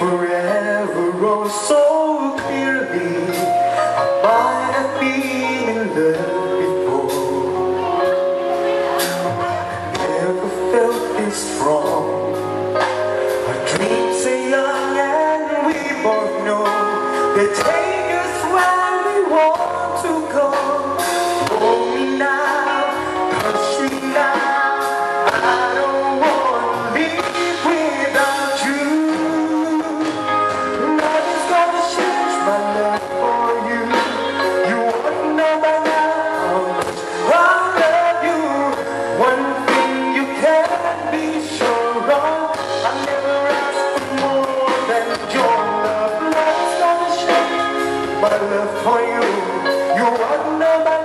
forever oh so anh nơi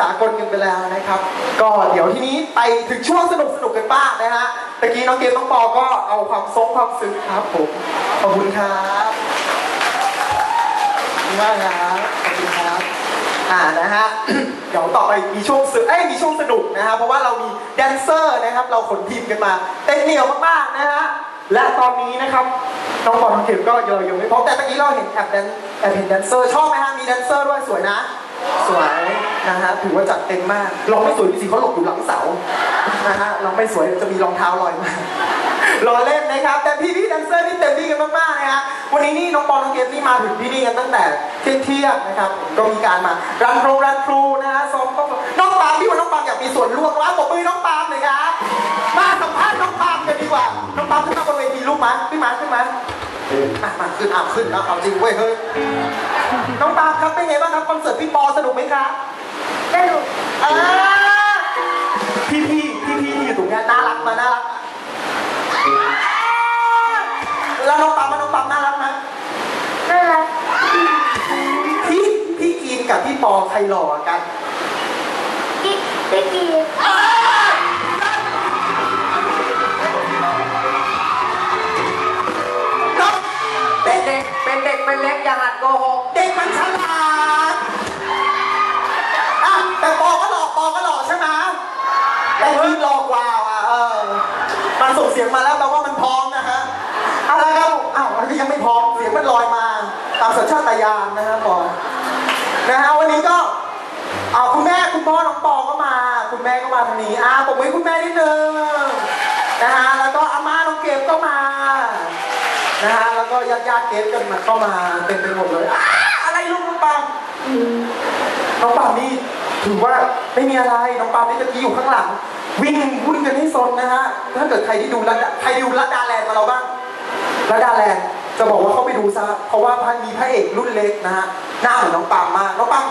สากลกันไปแล้วนะครับ ก็เดี๋ยวทีนี้ไปถึงช่วงสนุกสนุกกันบ้างนะฮะตะกี้น้องเกมน้องปอก็เอาความทรงความซึ้งครับผมขอบคุณครับขอบคุณมากครับขอบคุณครับอ่านะฮะเดี๋ยวต่อไปมีช่วงสึกเอ้ยมีช่วงสนุกนะฮะเพราะว่าเรามีแดนเซอร์นะครับ เราขนทีมกันมาเต้นเหนียวมากๆนะฮะและตอนนี้นะครับน้องบอลน้องเข็มก็ยังยังไม่พร้อมแต่ตะกี้เราเห็นแอบแดนแอบเห็นแดนเซอร์ชอบไหมฮะมีแดนเซอร์ด้วยสวยนะ สวยนะฮะถือว่าจัดเต็มมากลองไม่สวยดูสิเขาหลบอยู่หลังเสานะฮะลองไม่สวยจะมีรองเท้าลอยมารอเล่นนะครับ แต่พี่พี่แดนเซอร์นี่เต็มที่กันมากๆนะฮะวันนี้นี่น้องปอน้องเกฟนี่มาถึงที่นี่กันตั้งแต่เที่ยงเที่ยงนะครับก็มีการมารันโครงรันครูนะฮะซ้อมก็น้องปามพี่ว่าน้องปามอยากมีส่วนร่วมว่าผมมือน้องปามเลยครับมาสัมภาษณ์น้องปามกันดีกว่าน้องปามขึ้นมาบนเวที ลูกมั้ยขึ้นมาขึ้นมาอะมาขึ้นอะขึ้นนะเอาจริงเว้ยเฮ้ยน้องปาล์มครับเป็นไงบ้างครับคอนเสิร์ตพี่ปอสนุกไหมครับสนุกอ่าพี่พี่พี่พี่ที่อยู่ตรงเนี้ยน่ารักมาน่ารักแล้วน้องปั๊มมาน้องปั๊มน่ารักไหมน่ารักพี่พี่กินกับพี่ปอใครหล่อกว่ากันกิ๊กกิ๊กกิ๊กน้ หัดโกหกเด็กมันฉลาดอะแต่ปอก็หลอกปอก็หลอกใช่ไหมแต่พี่หลอกกว่าอะเออมันส่งเสียงมาแล้วแปลว่ามันพร้อมนะฮะอะไรครับอ้าวมันก็ยังไม่พร้อมเสียงมันลอยมา ตามสัญชาตญาณนะฮะปอนะฮะวันนี้ก็เอาคุณแม่คุณพ่อน้องปอก็มา คุณแม่ก็มาทางนี้อ่าผมไว้คุณแม่นิดนึงนะฮะแล้วก็อาม่าน้องเกมก็มา นะฮะแล้วก็ญาติญาติๆเกมกันมันก็มาเต็มไปหมดเลยอ่าอะไรลูกน้องปังน้องปังนี่ถือว่าไม่มีอะไรน้องปังนี่ตะกี้อยู่ข้างหลัง วิ่งวุ่นกันให้ซนนะฮะถ้าเกิดใครที่ดูรัดใครดูรัดดาแลนด์มาเราบ้างแล้วดาแลนด์จะบอกว่าเขาไปดูซะเพราะว่าพันมีพระเอกรุ่นเล็กนะฮะหน้าเหมือนน้องปามมากน้องปาม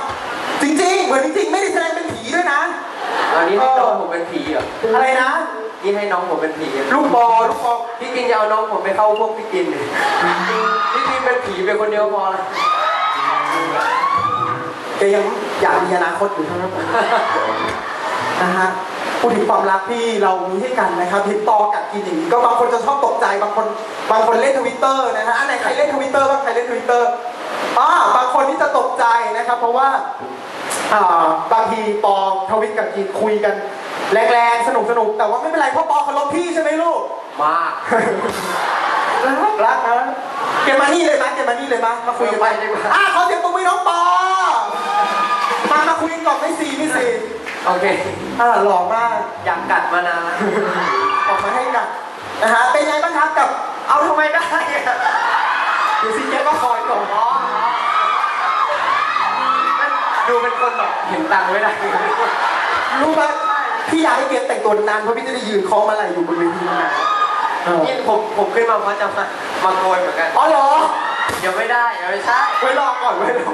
จริงๆ เหมือนจริงๆไม่ได้แสดงเป็นผีด้วยนะอันนี้ให้น้องผมเป็นผีเหรออะไรนะ นี่ให้น้องผมเป็นผีเหรอลูกบอลลูกบอลพี่กินจะเอาน้องผมไปเข้าพวกพี่กินดิพี่กินเป็นผีเป็นคนเดียวพอละแกยังอยากมีอนาคตอยู่เท่านั้นนะฮะพูดถึงความรักที่เรามีให้กันนะครับเห็นตอกัดกินอย่างนี้ก็บางคนจะชอบตกใจบางคน บางคนเล่นทวิตเตอร์นะฮะอันไหนใครเล่นทวิตเตอร์บ้างใครเล่นทวิตเตอร์อ่าบางคนที่จะตกใจนะครับ เพราะว่าอ่าบางทีปอทวิตกับกีคุยกัน แรงๆ สนุกสนุกๆแต่ว่าไม่เป็นไรเพราะปอเคารพพี่ใช่ไหมลูก มากรักรักนะเกมมานี่เลยมั้ยเกมมานี่เลยมั้ยมาคุยกันไปดีกว่าอะขอเสียงปรบมือน้องปอ มามาคุยกันก่อนไม่ซีไม่ซีโอเค อ่าหล่อมากอยากกัดมานานแล้วออกมาให้กันนะฮะเป็นไงบ้างครับกับ เอาทำไมได้อะเดี๋ยวซีเกมก็คอยก่อนอ๋อดูเป็นคนแบบเห็นตังค์ไม่ได้รู้ไหม พี่อยากให้เกมแต่งตัวนานเพราะพี่จะได้ยืนคล้องมาไหลอยู่บนเวทีนานเออนี่ผมผมขึ้นมาเพราะจะมามาโกยเหมือนกันอ๋อเหรอยังไม่ได้ยังไม่ใช่ไว้รอก่อนไว้รอ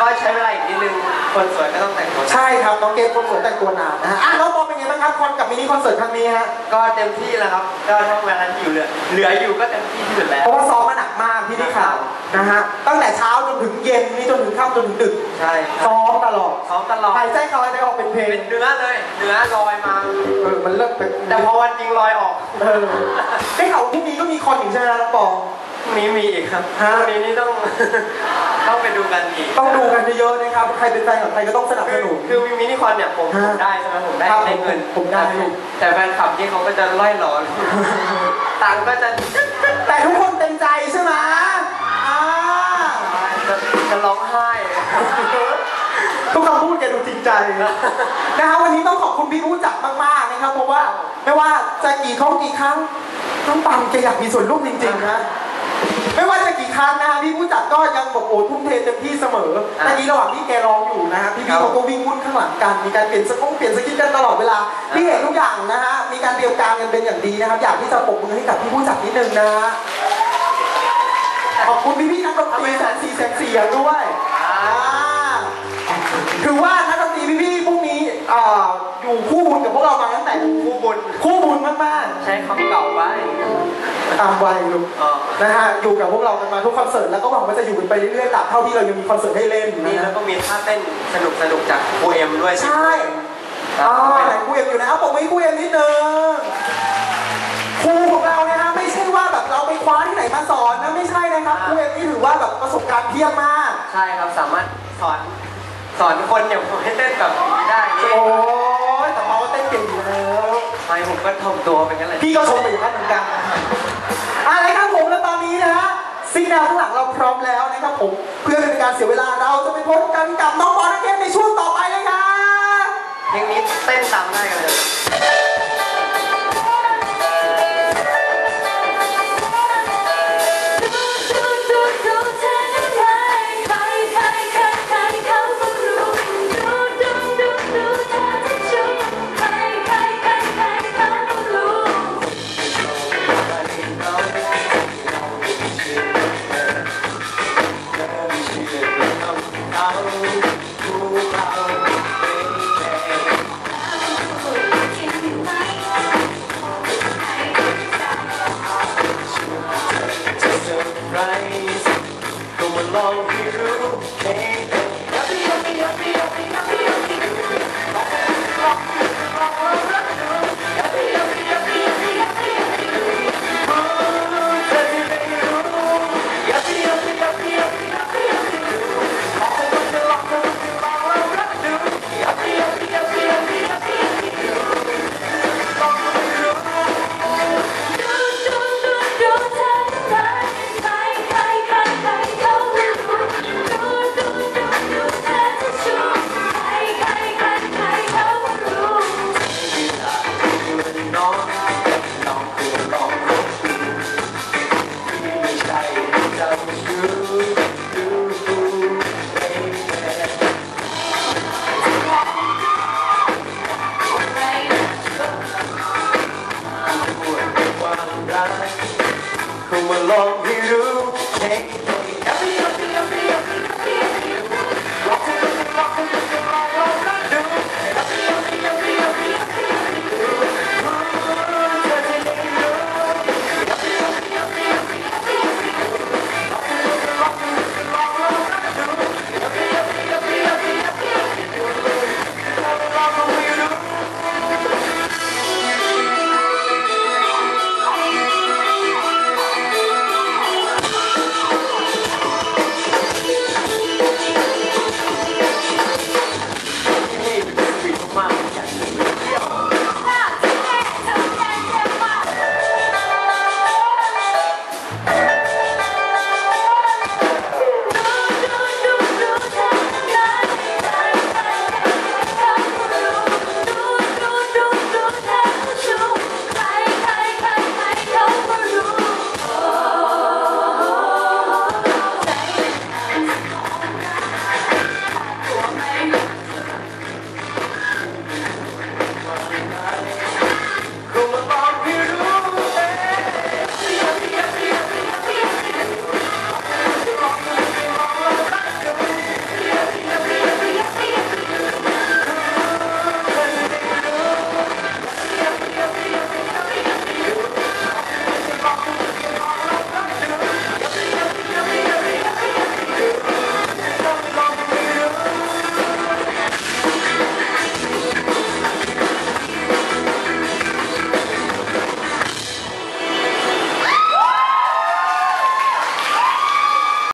ก็ใช้เวลาอีกนิดนึงคนสวยก็ต้องแต่งตัวใช่ครับน้องเกมคนสวยแต่งตัวนานนะฮะอะน้องบอลเป็นไงบ้างครับคอนกับมินิคอนเสิร์ตครั้งนี้ฮะก็เต็มที่แล้วครับก็เท่าเวลาที่อยู่เหลือเหลืออยู่ก็เต็มที่ที่สุดแล้วเพราะว่าซ้อมมาหนักมากพี่ได้ข่าวนะฮะตั้งแต่เช้าจนถึงเย็นนี่จนถึงค่ำจนถึงดึกใช่ครับซ้อมตลอดซ้อมตลอดหายใจเข้าหายใจออกเป็นเพลงเป็นเนื้อเลยเนื้อลอยมาเออมันเลิกเป็นแต่พอวันจริงลอยออกเออได้ข่าวว่าพรุ่งนี้ก็มีคอนอีกใช่ไหมน้องปองพรุ่งนี้มีอีกครับฮะพรุ่งนี้นี่ต้องต้องไปดูกันอีก ต้องดูกันเยอะๆนะครับ ใครเป็นแฟนของใครก็ต้องสนับสคือนุน คือมีมินิคอนเนี่ยผมฮะผมได้ใช่ไหมผมได้ครับได้เงิน ผมได้ แต่แฟนคลับที่เขาก็จะล่อยหลอน ตังค์ก็จะ แต่ทุกคนเต็มใจใช่ไหมอ่า จะจะร้องไห้ ทุกคำพูดแกดูจริงใจนะฮะวันนี้ต้องขอบคุณพี่ผู้จัดมากๆนะครับเพราะว่าไม่ว่าจะกี่ครั้งกี่ครั้งน้องปังแกอยากมีส่วนร่วมจริงๆนะไม่ว่าจะกี่ครั้งนะฮะพี่ผู้จัดก็ยังบอกโอ้ทุ่มเทเต็มที่เสมอแต่นี้ระหว่างที่แกร้องอยู่นะฮะพี่ๆเขาก็วิ่งวุ่นข้างหลังกัน มีการเปลี่ยนสกงเปลี่ยนสกินกันตลอดเวลา พี่เห็นทุกอย่างนะฮะ มีการเตรียมการกันเป็นอย่างดีนะครับ อยากที่จะปรบมือให้กับพี่ผู้จัดนิดนึงนะฮะ ขอบคุณพี่ๆนักดนตรีแสนสีแสนเสียงด้วย วกเรามาตั้งแต่คู่บุญคู่บุญมากใช้คำเก่าไปๆตามวัยลูกเออนะฮะอยู่กับพวกเรากันมาทุกคอนเสิร์ตแล้วก็หวังว่าจะอยู่กันไปเรื่อยๆตราบเท่าที่เรายังมีคอนเสิร์ตให้เล่นนี่นะแล้ฮะวก็มีท่าเต้นสนุกสนุกจากโอเอ็มด้วยใช่อ๋อไหนครูเอ็มอยู่นะเอาผมไม่ครูเอ็มนิดนึงครูของเราเนี่ยนะไม่ใช่ว่าแบบเราไปคว้าที่ไหนมาสอนนะไม่ใช่นะครับครูเอ็มนี่ถือว่าแบบประสบการณ์เพียบมาก ใช่ครับสามารถสอนสอนคนอย่างผมให้เต้นแบบนี้ได้นี่โอ้ ไม่ผมก็ทำตัวเป็นกันเลยพี่ก็ชมไปอย่างนั้นเหมือนกันอะไรครับผมแล้วตอนนี้นะฮะซิงแนวข้างหลังเราพร้อมแล้วนะครับผมเพื่อไม่เป็นการเสียเวลาเราจะไปพบกันกับน้องบอลนักเกมในช่วงต่อไปเลยครับเพลงนี้เต้นตามได้กันเลย now.